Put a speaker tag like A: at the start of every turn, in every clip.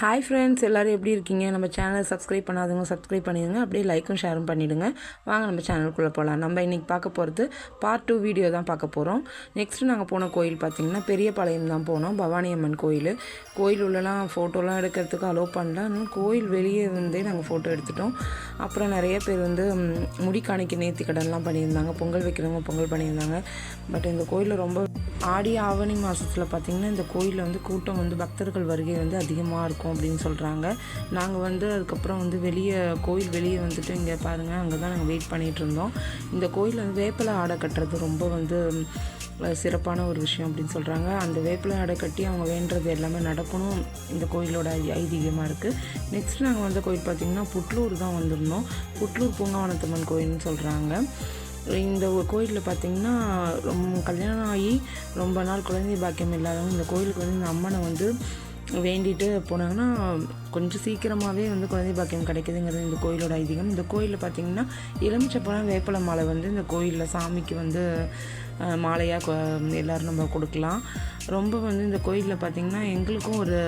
A: Hi friends எல்லோரும் எப்படி இருக்கீங்க? நம்ம சேனலை சப்ஸ்கிரைப் பண்ணாதவங்க சப்ஸ்கிரைப் பண்ணிடுங்க. அப்படியே லைக்கும் ஷேரும் பண்ணிவிடுங்க வாங்க நம்ம சேனலுக்குள்ளே போகலாம் நம்ம இன்றைக்கி பார்க்க போகிறது பார்ட் டூ வீடியோ தான் பார்க்க போகிறோம் நெக்ஸ்ட்டு நாங்கள் போன கோயில் பார்த்திங்கன்னா பெரியபாளையம் தான் போனோம். பவானி அம்மன் கோயில். கோயில் உள்ளலாம் ஃபோட்டோலாம் எடுக்கிறதுக்கு அலோவ் பண்ணல. ஆனால் கோயில் வெளியே வந்து நாங்கள் ஃபோட்டோ எடுத்துட்டோம். அப்புறம் நிறைய பேர் வந்து முடி காணிக்க நேர்த்தி கடன்லாம் பண்ணியிருந்தாங்க. பொங்கல் வைக்கிறவங்க பொங்கல் பண்ணியிருந்தாங்க. பட் இந்த கோயிலில் ரொம்ப ஆடி ஆவணி மாதத்தில் பார்த்திங்கன்னா இந்த கோயிலில் வந்து கூட்டம் வந்து பக்தர்கள் வருகை வந்து அதிகமாக இருக்கும். இருக்கும் அப்படின்னு சொல்கிறாங்க நாங்கள் வந்து அதுக்கப்புறம் வந்து வெளியே கோயில் வெளியே வந்துட்டு இங்கே பாருங்கள் அங்கே தான் நாங்கள் வெயிட் பண்ணிகிட்டு இருந்தோம். இந்த கோயிலில் வந்து வேப்பிலை ஆடை கட்டுறது ரொம்ப வந்து சிறப்பான ஒரு விஷயம் அப்படின்னு சொல்கிறாங்க அந்த வேப்பிலை ஆடை கட்டி அவங்க வேண்டுறது எல்லாமே நடக்கணும். இந்த கோயிலோட ஐதீகமாக இருக்குது நெக்ஸ்ட் நாங்கள் வந்த கோயில் பார்த்திங்கன்னா புட்லூர் தான் வந்திருந்தோம். புட்லூர் பூங்காவனத்தம்மன் கோயில்னு சொல்கிறாங்க இந்த கோயிலில் பார்த்திங்கன்னா ரொம்ப கல்யாணம் ஆகி ரொம்ப நாள் குழந்தை பாக்கியம் இல்லாதவங்க இந்த கோயிலுக்கு வந்து இந்த அம்மனை வந்து வேண்டிட்டு போனாங்கன்னா கொஞ்சம் சீக்கிரமாகவே வந்து குழந்தை பாக்கியம் கிடைக்குதுங்கிறது இந்த கோயிலோட ஐதீகம். இந்த கோயிலில் பார்த்திங்கன்னா எலுமிச்சப்பழம் வேப்பலை மாலை வந்து இந்த கோயிலில் சாமிக்கு வந்து மாலையாக எல்லோரும் நம்ம கொடுக்கலாம். ரொம்ப வந்து இந்த கோயிலில் பார்த்திங்கன்னா எங்களுக்கும் ஒரு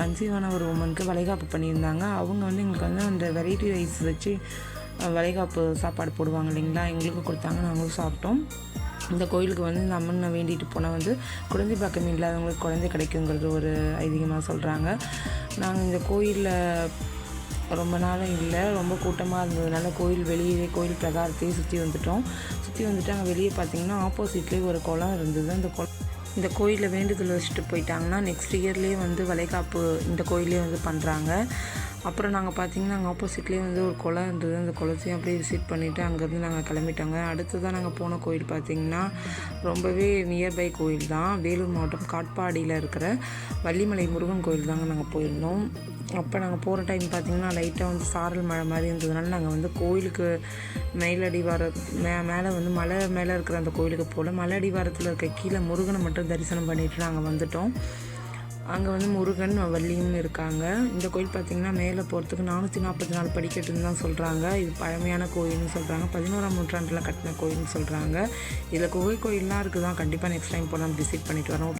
A: கன்சீவான ஒரு உமனுக்கு வளைகாப்பு பண்ணியிருந்தாங்க. அவங்க வந்து எங்களுக்கு வந்து அந்த வெரைட்டி ரைஸ் வச்சு வளைகாப்பு சாப்பாடு போடுவாங்க இல்லைங்களா? எங்களுக்கும் கொடுத்தாங்க நாங்களும் சாப்பிட்டோம். இந்த கோயிலுக்கு வந்து இந்த அம்மனை வேண்டிட்டு போனால் வந்து குழந்தை பக்கம் இல்லாதவங்களுக்கு குழந்தை கிடைக்குங்கிறது ஒரு ஐதீகமாக சொல்கிறாங்க நாங்கள் இந்த கோயிலில் ரொம்ப நாளும் இல்லை ரொம்ப கூட்டமாக இருந்ததுனால கோயில் வெளியே கோயில் பிரகாரத்தையே சுற்றி வந்துட்டோம். சுற்றி வந்துட்டு அங்கே வெளியே பார்த்தீங்கன்னா ஆப்போசிட்லேயே ஒரு குளம் இருந்தது. அந்த குளம் இந்த கோயிலில் வேண்டுதல் வச்சுட்டு போயிட்டாங்கன்னா நெக்ஸ்ட் இயர்லேயே வந்து வளைகாப்பு இந்த கோயிலே வந்து பண்ணுறாங்க அப்புறம் நாங்கள் பார்த்தீங்கன்னா அங்கே ஆப்போசிட்லேயே வந்து ஒரு குளம் இருந்தது. அந்த குளத்தையும் அப்படியே விசிட் பண்ணிவிட்டு அங்கேருந்து நாங்கள் கிளம்பிட்டோங்க. அடுத்ததாக நாங்கள் போன கோயில் பார்த்திங்கன்னா ரொம்பவே நியர்பை கோயில் தான். வேலூர் மாவட்டம் காட்பாடியில் இருக்கிற வள்ளிமலை முருகன் கோயில் தாங்க நாங்கள் போயிருந்தோம். அப்போ நாங்கள் போகிற டைம் பார்த்திங்கன்னா லைட்டாக வந்து சாரல் மழை மாதிரி இருந்ததுனால நாங்கள் வந்து கோயிலுக்கு மேலடிவார மே மேலே வந்து மலை மேலே இருக்கிற அந்த கோயிலுக்கு போகல மலை அடிவாரத்தில் இருக்க கீழே முருகனை மட்டும் தரிசனம் பண்ணிவிட்டு நாங்கள் வந்துட்டோம். அங்கே வந்து முருகன் வள்ளியும் இருக்காங்க. இந்த கோயில் பார்த்திங்கன்னா மேலே போகிறதுக்கு நானூற்றி நாற்பத்தி நாலு படிக்கட்டுன்னு தான் சொல்கிறாங்க இது பழமையான கோயில்னு சொல்கிறாங்க பதினோராம் நூற்றாண்டில் கட்டின கோயில்னு சொல்கிறாங்க இதில் குகை கோயிலெலாம் இருக்குது தான் கண்டிப்பாக நெக்ஸ்ட் டைம் போனால் விசிட் பண்ணிட்டு வரோம்.